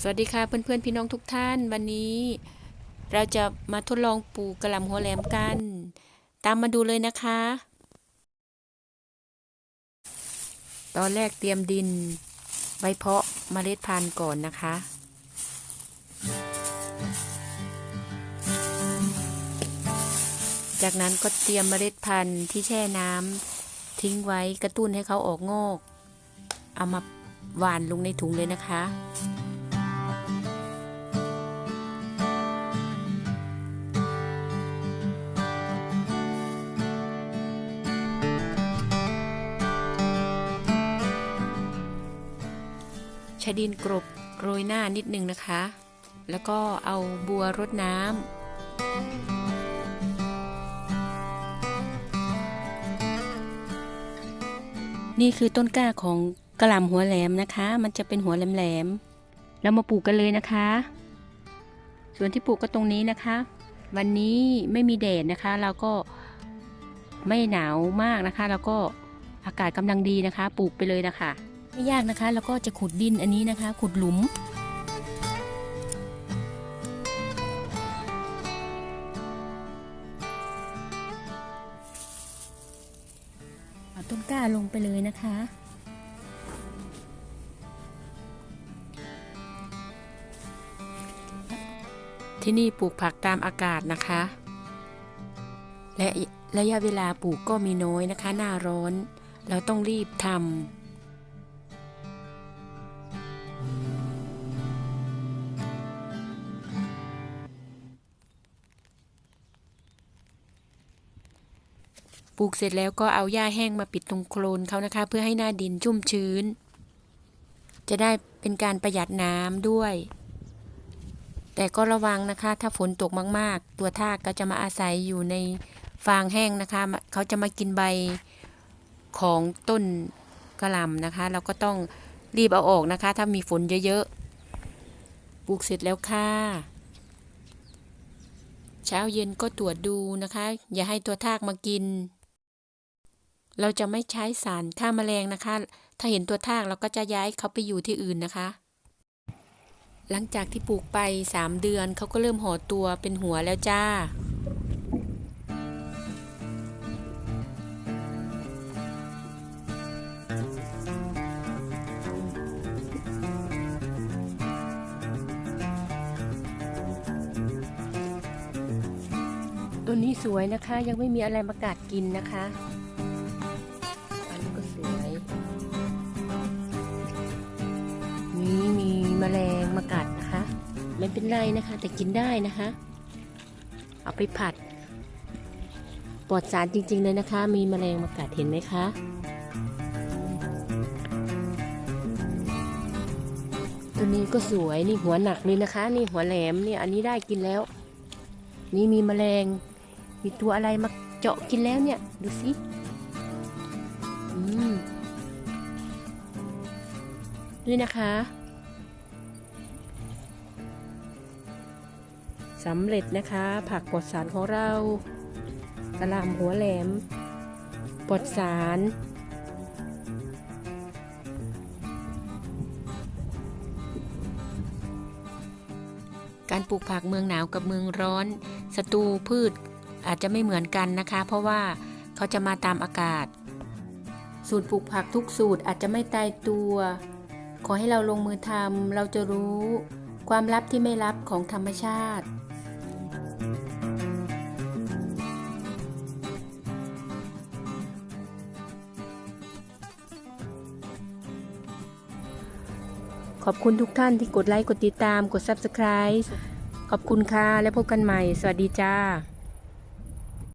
สวัสดีค่ะเพื่อนๆพี่น้องทุกท่านวันนี้ เราจะมาทดลองปลูกกระหล่ำหัวแหลมกัน ตามมาดูเลยนะคะ ตอนแรกเตรียมดินไว้เพาะเมล็ดพันธุ์ก่อนนะคะ จากนั้นก็เตรียมเมล็ดพันธุ์ที่แช่น้ำทิ้งไว้กระตุ้นให้เขาออกงอก เอามาหว่านลงในถุงเลยนะคะ ช้ดินกรบโรยหน้านิดนึงนะคะ แล้วก็เอาบัวรดน้ำนี่คือต้นกล้าของกระหล่ำหัวแหลมนะคะ มันจะเป็นหัวแหลมๆเรามาปลูกกันเลยนะคะ ส่วนที่ปลูกก็ตรงนี้นะคะ วันนี้ไม่มีแดดนะคะ เราก็ไม่หนาวมากนะคะ แล้วก็อากาศกำลังดีนะคะ ปลูกไปเลยนะคะ ไม่ยากนะคะ แล้วก็จะขุดดินอันนี้นะคะ ขุดหลุม เอาต้นกล้าลงไปเลยนะคะที่นี่ปลูกผักตามอากาศนะคะ และระยะเวลาปลูกก็มีน้อยนะคะ หน้าร้อน เราต้องรีบทำ ปลูกเสร็จแล้วก็เอาหญ้าแห้งมาปิดตรงโคลนเขานะคะ เพื่อให้หน้าดินชุ่มชื้น จะได้เป็นการประหยัดน้ำด้วย แต่ก็ระวังนะคะ ถ้าฝนตกมาก ๆ ตัวทากก็จะมาอาศัยอยู่ในฟางแห้งนะคะ เขาจะมากินใบของต้นกระหล่ำนะคะ เราก็ต้องรีบเอาออกนะคะ ถ้ามีฝนเยอะ ๆ ปลูกเสร็จแล้วค่ะ เช้าเย็นก็ตรวจดูนะคะ อย่าให้ตัวทากมากิน เราจะไม่ใช้สารฆ่าแมลงนะคะ ถ้าเห็นตัวทากเราก็จะย้ายเขาไปอยู่ที่อื่นนะคะ หลังจากที่ปลูกไป 3 เดือนเขาก็เริ่มห่อตัวเป็นหัวแล้วจ้าตัวนี้สวยนะคะยังไม่มีอะไรมากัดกินนะคะ มแมลงมากัดนะคะ ไม่เป็นไรนะคะ แต่กินได้นะคะ เอาไปผัดปลอดสารจริง ๆ เลยนะคะ มีแมลงมากัดเห็นไหมคะตัวนี้ก็สวยนี่หัวหนักเลยนะคะ นี่หัวแหลมนี่อันนี้ได้กินแล้ว นี่มีแมลง มีตัวอะไรมาเจาะกินแล้วเนี่ย ดูสิอืมนี่นะคะ สำเร็จนะคะ ผักปลอดสารของเรากระลำหัวแหลมปลอดสารการปลูกผักเมืองหนาวกับเมืองร้อนศัตรูพืชอาจจะไม่เหมือนกันนะคะ เพราะว่าเขาจะมาตามอากาศ สูตรปลูกผักทุกสูตรอาจจะไม่ตายตัว ขอให้เราลงมือทำเราจะรู้ ความลับที่ไม่ลับของธรรมชาติ ขอบคุณทุกท่านที่กดไลค์ กดติดตาม กด Subscribe ขอบคุณค่ะ และพบกันใหม่ สวัสดีจ้า